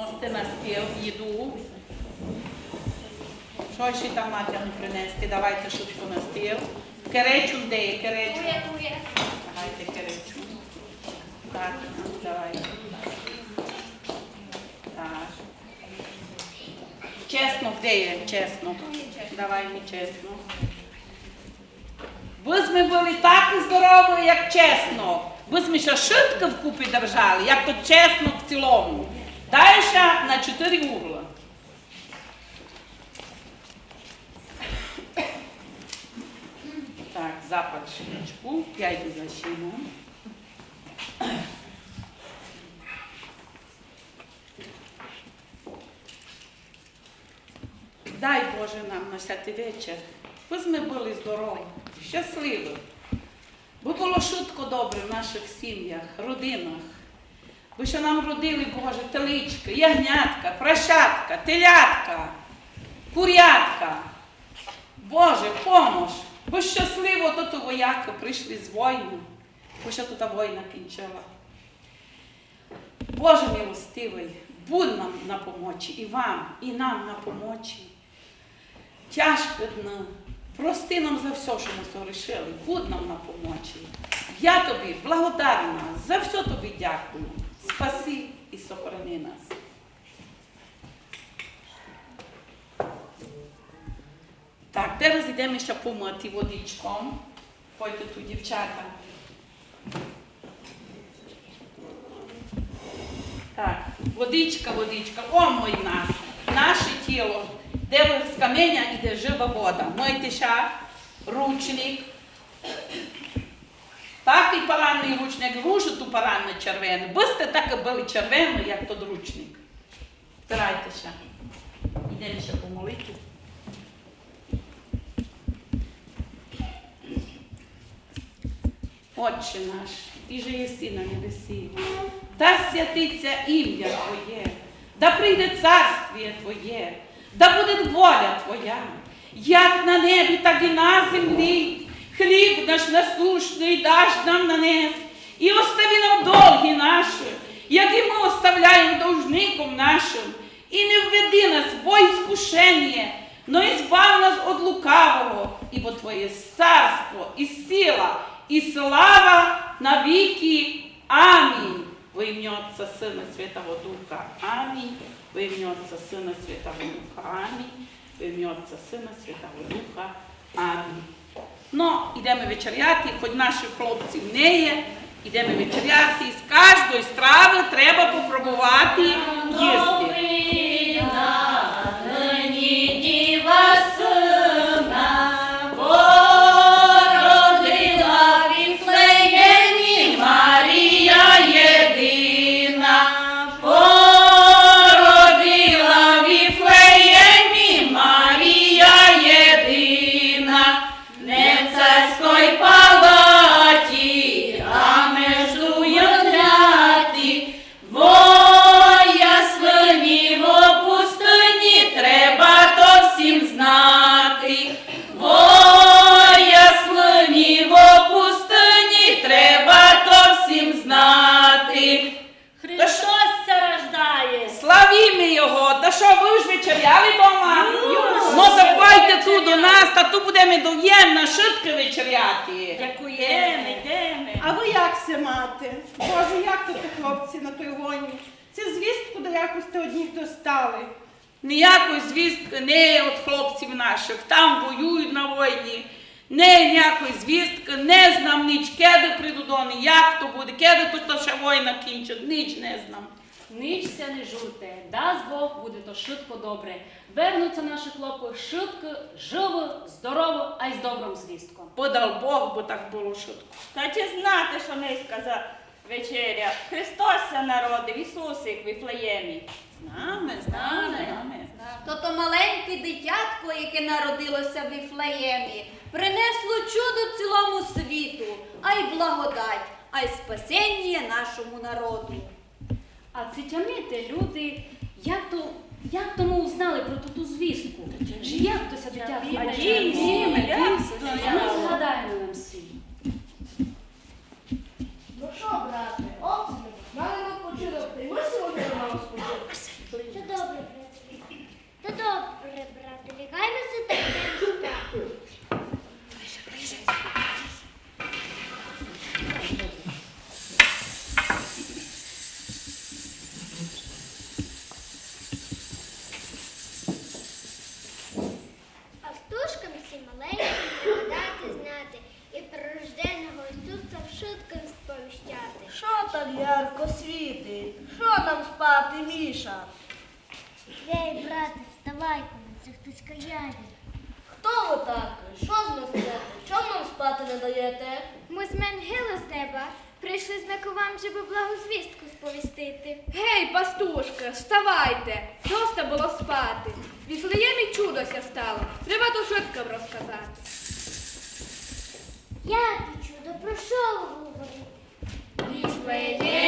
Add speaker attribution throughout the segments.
Speaker 1: Носите на стіл їду. Що ще там матір принести? Давайте швидко на стіл. Керечу де є? Керечу. Давайте керечу. Так, давайте. Так. Чесно, де є? Чесно. Давай мені чесно. Ви ми були так здорові, як чесно. Ви ми ще швидко вкупі держали, як то чесно в цілому. Далі на чотири угла. Так, запад шиночку. Я йду за шином. Дай Боже нам на святий вечір. Ви ми були здорові, щасливі. Бо було шутко добре в наших сім'ях, родинах. Ви що нам родили, Боже, телички, ягнятка, прощатка, телятка, курятка. Боже, помож. Бо щасливо до того вояки прийшли з війни, бо що тут війна кінчила. Боже милостивий, будь нам на помочі, і вам, і нам на помочі. Тяжко дно. Прости нам за все, що ми согрішили. Будь нам на помочі. Я тобі благодарна, за все тобі дякую. Спаси і сохрани нас. Так, зараз йдемо ще помити водичком. Пойте тут, дівчата. Так, водичка, водичка, омой нас, наше тіло, де з каменя іде жива вода. Мойте ще ручник. Так і паранний ручник, ружу ту паранну червену. Бисте так і були червені, як тот ручник. Втирайте ще. Йдемо ще помолити. Отче наш, ти же єси на небесі, да святиться ім'я Твоє, да прийде царствіє Твоє, да буде воля Твоя, як на небі, так і на землі. Хліб наш насущний даш нам на нес, і остави нам долги наші, як і ми оставляємо должником нашим, і не введи нас в іскушення, но избав нас от лукавого, ибо Твоє царство і сила, і слава навіки. Амінь. Во ім'я Отця, Сина, Святого Духа. Амінь. Во ім'я Отця, Сина, Святого Духа. Амінь. Во ім'я Отця, Сина, Святого Духа. Амінь. Ну, йдемо вечеряти, хоч наших хлопців не є, йдемо вечеряти. З кожної страви треба попробувати їсти.
Speaker 2: В палаті, а между ягняти. Вояслині в опустині треба то всім знати. Вояслині в опустині треба то всім знати.
Speaker 3: Христос ся рождає.
Speaker 1: Славімо його! Та що, ви ж вечеряли вдома? Ну, давайте тут до нас, та тут будемо доємно швидко вечеряти.
Speaker 3: Дякуємо, йдемо.
Speaker 4: А ви як се мати? Боже, як то ти, хлопці, на той гоні? Це звістку до якось ти одніх достали.
Speaker 1: Ніякої звістки не від хлопців наших, там воюють на війні. Не ніякої звістки, не знам ніч, кеди прийду до них, як то буде, кеди та ще війна кінчить, ніч не знам.
Speaker 3: Нічся не журте, дасть Бог, буде то швидко добре. Вернуться наші хлопці швидко, живо, здорово, а й з добрим звістком.
Speaker 1: Подав Бог, бо так було швидко.
Speaker 5: Та чи знати, що низька за вечеря? Христос ся народив, Ісусик в Віфлеємі.
Speaker 1: Знаме, знаме, знаме.
Speaker 2: То то маленьке дитятко, яке народилося в Віфлеємі, принесло чудо цілому світу, а й благодать, а й спасіння нашому народу.
Speaker 3: А цитямите люди, як як то
Speaker 6: тиша. Гей, брате, вставайте, це хтось каяє.
Speaker 7: Хто ви так? Що з нас робите? Що нам спати не даєте?
Speaker 6: Ми з Менгила з неба прийшли з вам, щоб благозвістку сповістити.
Speaker 8: Гей, пастушка, вставайте! Просто було спати. Віслеємі чудося стало. Треба то швидко розказати.
Speaker 6: Як чудо, про що ви говорите?
Speaker 8: Віслеємі!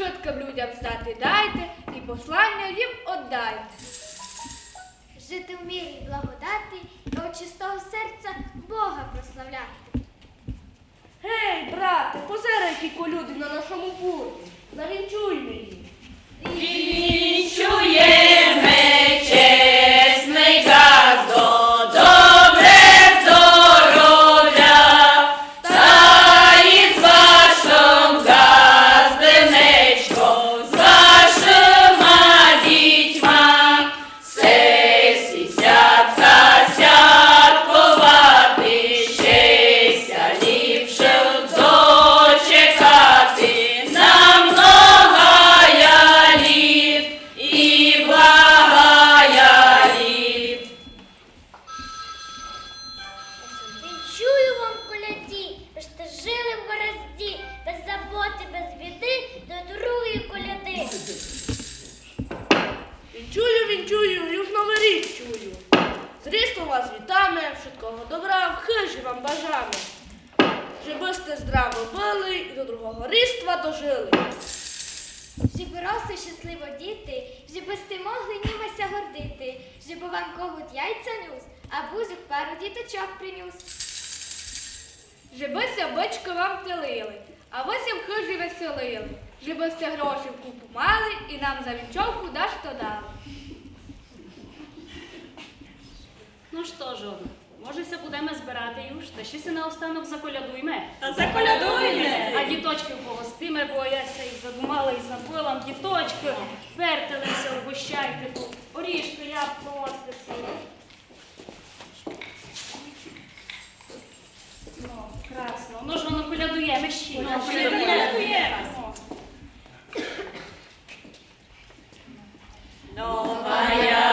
Speaker 8: Швидко людям стати дайте і послання їм отдайте.
Speaker 6: Жити в мірі і благодати, і от чистого серця Бога прославляти.
Speaker 7: Гей, брате, позирай, які колюди на нашому путі. Завінчуйме її.
Speaker 5: Вінчуєме
Speaker 7: Зрістом вас вітами, швидкого добра, в хижі вам бажами. Щоб сте здраво били і до другого ріства дожили.
Speaker 6: Щоб росли щасливо діти, щоб сте могли німася гордити, щоб вам когут яйця нюс, а бузик пару діточок принюс.
Speaker 8: Жебися бички вам телили, а ви сім хижі веселили. Жебися гроші в купу мали і нам за вінчовку даш то дали.
Speaker 3: Ну що ж, може, ся будемо збирати юж, та ще си наостанок заколядуйме.
Speaker 5: Та заколядуйме!
Speaker 3: А діточки погостиме, бо я ся і задумала, і забила. Діточки, вертилися, угощайте, орішки, я повозтеся. Ну, красно. Ну ж воно колядує, ще.
Speaker 5: Ну, колядує. Новая